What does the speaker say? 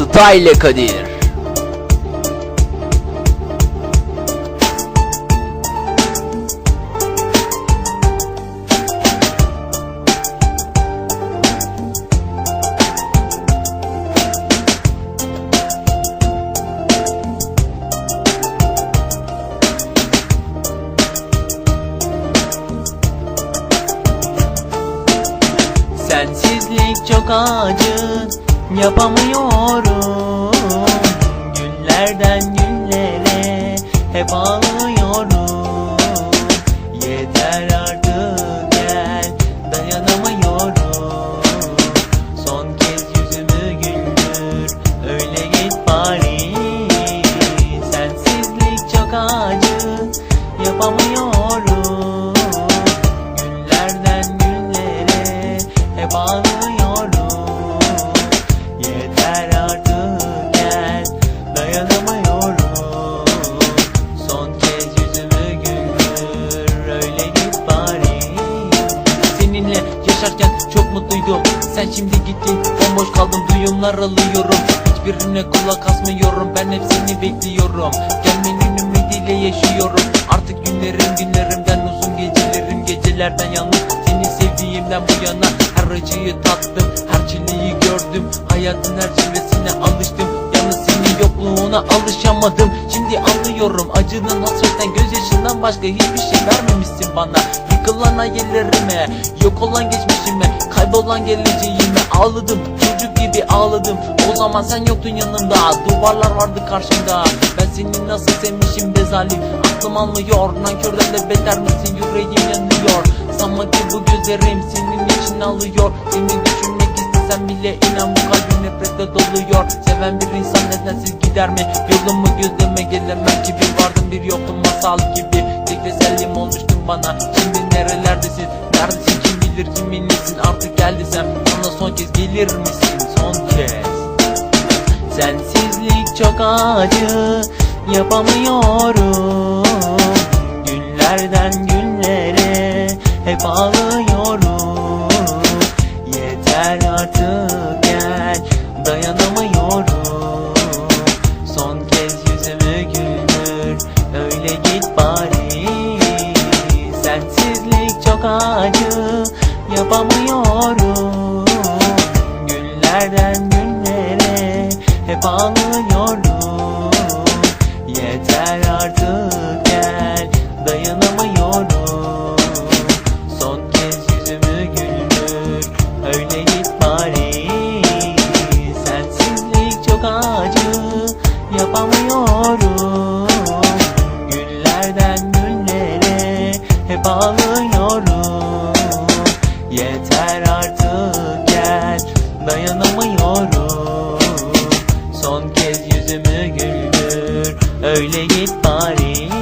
Style Kadir. Sensizlik çok acı Yapamıyorum. Günlerden günlere Hep ağlıyorum. Yeter artık gel Dayanamıyorum mutluydum. Sen şimdi gittin bomboş kaldım duyumlar alıyorum. Hiçbirine kulak asmıyorum ben hep seni bekliyorum. Gelmenin ümidiyle yaşıyorum. Artık günlerim günlerimden uzun gecelerim gecelerden yalnız Seni sevdiğimden bu yana her acıyı tattım Her çileyi gördüm. Hayatın her çilesine alıştım Yalnız senin yokluğuna alışamadım. Şimdi anlıyorum acının hasretten gözyaşından başka hiçbir şey vermemişsin bana Yıkılan hayallerime yok olan geçmişime kaybolan geleceğime Ağladım. Çocuk gibi ağladım. O zaman sen yoktun yanımda. Duvarlar vardı karşımda. Ben seni nasıl sevmişim be zalim. Aklım almıyor. Nankörden de beter misin? Yüreğim yanıyor. Sanma ki bu gözlerim senin için alıyor. Seni düşünmek istesem bile inan bu kalbim nefretle doluyor. Seven bir insan nedensiz gider mi? Yolumu gözleme gelemem ki bir vardım bir yoktum masal gibi. Tek tesellim olmuştun bana. Şimdi nerelerdesin? Neredesin? Kim bilir kimin nesin? Artık gel desem bana son kez gelir misin? Son kez. Sensizlik çok acı yapamıyorum. Günlerden günlere hep ağlıyorum Sensizlik çok acı yapamıyorum. Günlerden günlere hep ağlıyorum. Yeter artık gel dayanamıyorum. Son kez yüzümü güldür öyle git bari. Sensizlik çok acı yapamıyorum. Günlerden ağlıyorum Yeter artık gel. Dayanamıyorum. Son kez yüzümü güldür. Öyle git bari